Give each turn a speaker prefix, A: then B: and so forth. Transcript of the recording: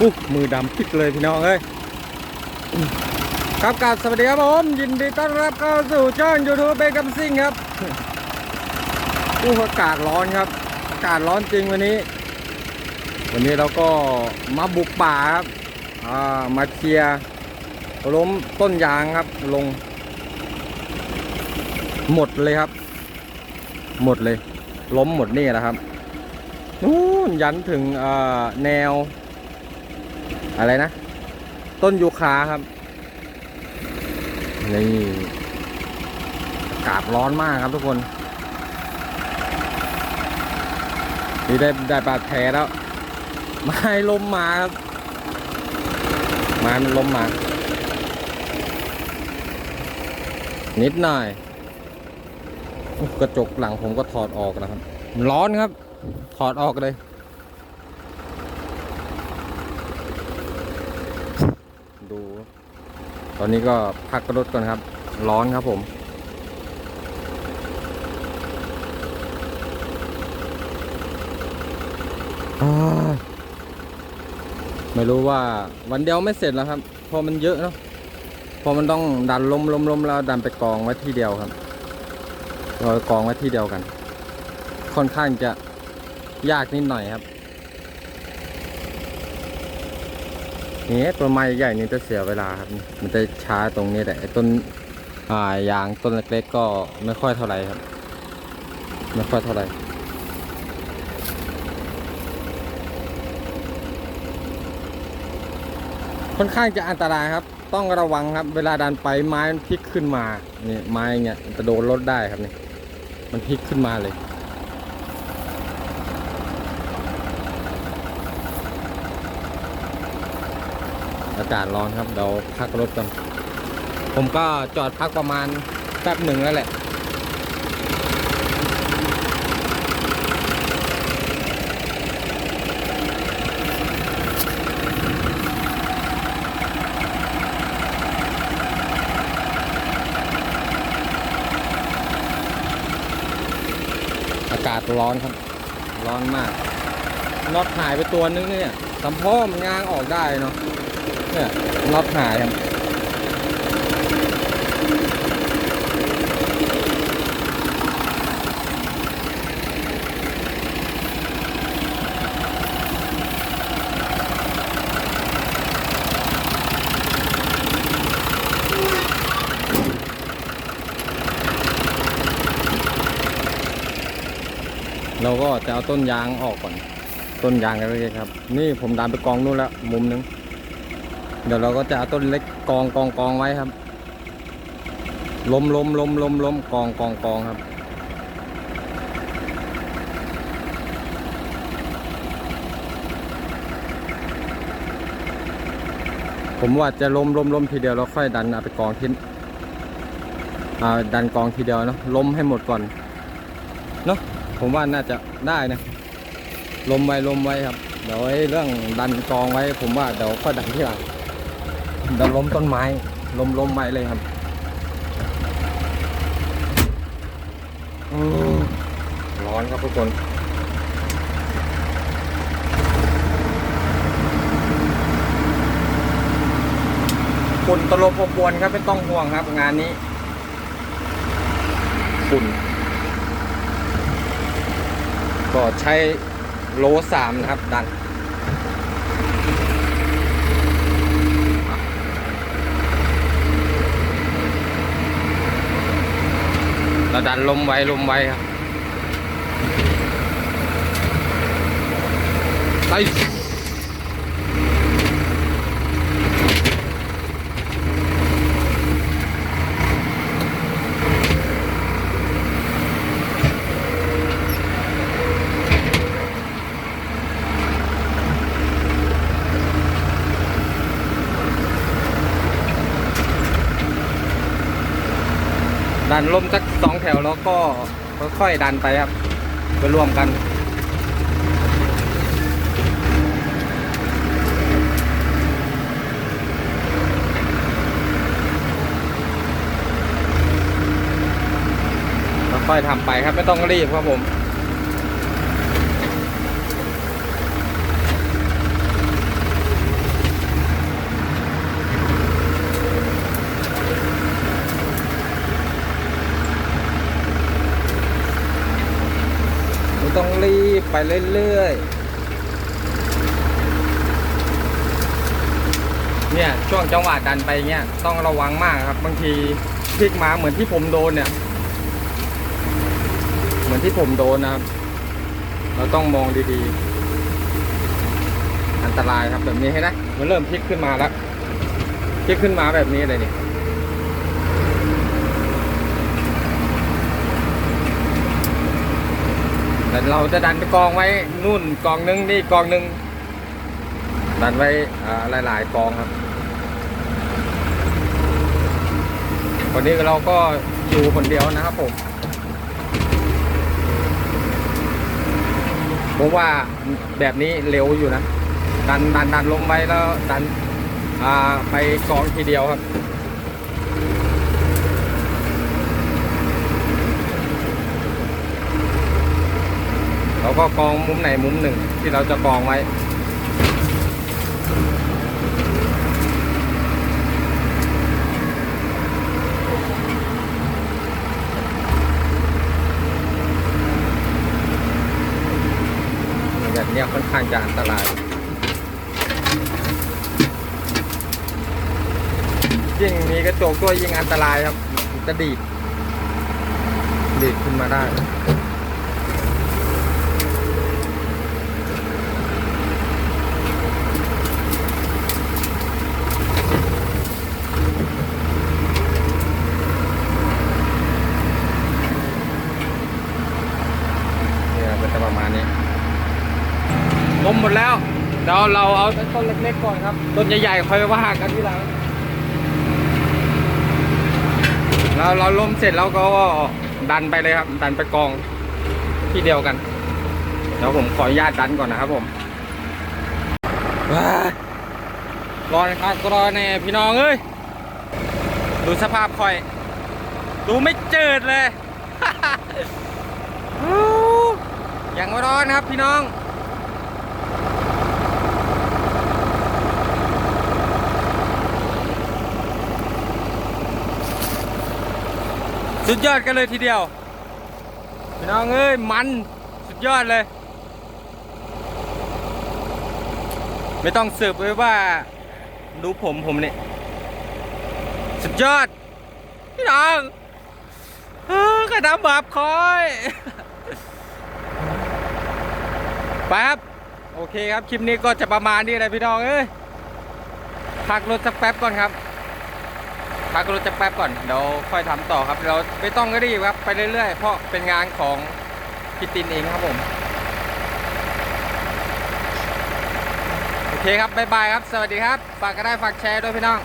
A: อุ๊ยมือดำปิดเลยพี่น้องเอ้ยครับกราบสวัสดีครับผม ยินดีต้อนรับเข้าสู่ช่องยูทูบเบกัมซิงครับอู้อากาศร้อนครับ อากาศร้อนจริงวันนี้ วันนี้เราก็มาบุกป่าครับามาเคลียร์ล้มต้นยางครับลง หมดเลยครับ หมดเลย ล้มหมดนี่แหละครับนู่นยันถึงแนว อะไรนะ ต้นยูคาครับ นี่อากาศร้อนมากครับทุกคน นี่ได้ได้บาดแผลแล้วไม้ล้มมาครับไม้มันล้มมา นิดหน่อย กระจกหลังผมก็ถอดออกนะครับ ร้อนครับ ถอดออกเลย ดูตอนนี้ก็พักรถก่อนครับ ร้อนครับผม ไม่รู้ว่าวันเดียวไม่เสร็จแล้วครับ พอมันเยอะเนาะพอมันต้องดันลมลมลมแล้วดันไปกองไว้ที่เดียวครับเรากองไว้ที่เดียวกัน ค่อนข้างจะยากนิดหน่อยครับ นี่ต้นไม้ใหญ่นี่จะเสียเวลาครับ มันจะช้าตรงนี้แหละต้นอ่ายางต้นเล็กๆก็ไม่ค่อยเท่าไหร่ครับ ไม่ค่อยเท่าไหร่ค่อนข้างจะอันตรายครับ ต้องระวังครับ เวลาดันไปไม้มันพลิกขึ้นมานี่ไม้เนี่ยจะโดนรถได้ครับนี่มันพลิกขึ้นมาเลยากาศร้อนครับเดี๋ยวพักรถก่อนผมก็จอดพักประมาณแป๊บหนึ่งแล้วแหละอากาศร้อนครับ ร้อนมากน็อตหายไปตัวนึงเนี่ยสำพ่อมันง้างออกได้เนาะ เนี่ยน็อตหายครับเราก็จะเอาต้นยางออกก่อน ต้นยางกันเลยครับ นี่ผมดันไปกองนู่นแล้ว มุมนึง เดี๋ยวเราก็จะเอาต้นเล็กกองกองกองไว้ครับล้มล้มล้มล้มล้มกองกองกองครับ ผมว่าจะล้มล้มล้มทีเดียวแล้วค่อยดันเอาไปกองทิ้นอ่าดันกองทีเดียวเนาะล้มให้หมดก่อนเนาะผมว่าน่าจะได้นะลมไว้ลมไว้ครับ เดี๋ยวไอ้เรื่องดันกองไว้ ผมว่าเดี๋ยวค่อยดันที่หลัง เดี๋ยวล้มต้นไม้ล้มล้มไว้เลยครับร้อนครับทุกคนฝุ่นตลบอบอวนครับไม่ต้องห่วงครับงานนี้ฝุ่นก็ใช้โลสามนะครับดัน เราดันลมไว้ลมไว้ครับไปดันลมสักสองแถ วแล้วก็ค่อยๆดันไปครับไปรวมกันค่อยทำไปครับไม่ต้องรีบครับผม ค รีไปเรื่อยๆ เนี่ยช่วงจังหวะดันไปเงี้ยต้องระวังมากครับ บางทีพลิกมาเหมือนที่ผมโดนเนี่ย เหมือนที่ผมโดนนะครับ เราต้องมองดีๆ อันตรายครับแบบนี้เห็นไหมมันเริ่มพลิกขึ้นมาแล้วพลิกขึ้นมาแบบนี้เลยนี่ แต่เราจะดันไปกองไว้นู่นกองนึงนี่กองนึง ดันไว้หลาย ๆ กองครับวันนี้เราก็อยู่คนเดียวนะครับผมผมว่าแบบนี้เร็วอยู่นะ ดันดันดันลงไปแล้วดันไปกองทีเดียวครับ เราก็กองมุมไหนมุมหนึ่งที่เราจะกองไว้แบบนี้ค่อนข้างจะอันตรายยิ่งมีกระจกด้วยิ่งอันตรายครับ จะดีด ดีดขึ้นมาได้ เนี่ยก็จะประมาณนี้ล้มหมดแล้ว เดี๋ ยวเราเอาต้นเล็กๆก่อนครับ ต้นใหญ่ๆค่อยว่ากันทีหลังเราเราล้มเสร็จแล้วก็ดันไปเลยครับ ดันไปกองที่เดียวกันเดี๋ยวผมขออนุญาตดันก่อนนะครับผมว้ารอนะครับก็รอแน่พี่น้องเอ้ยดูสภาพคอย ดูไม่เจิดเลยฮู้ยังไม่ร้อนนะครับพี่น้อง สุดยอดกันเลยทีเดียวพี่น้องเอ้ยมันสุดยอดเลย ไม่ต้องสืบไว้ว่าดูผมผมเนี่ยสุดยอด พี่น้องกระทำบาปคอย ไปครับ โอเคครับ คลิปนี้ก็จะประมาณนี้แหละพี่น้องเอ้ยพักรถสักแป๊บก่อนครับ พักรถจะแป๊บก่อนเดี๋ยวค่อยทำต่อครับ เราไม่ต้องรีบครับไปเรื่อยๆ เพราะเป็นงานของพี่ตินเองครับผมโอเคครับบ๊ายบายครับ สวัสดีครับฝากก็ได้ฝากแชร์ด้วยพี่น้อง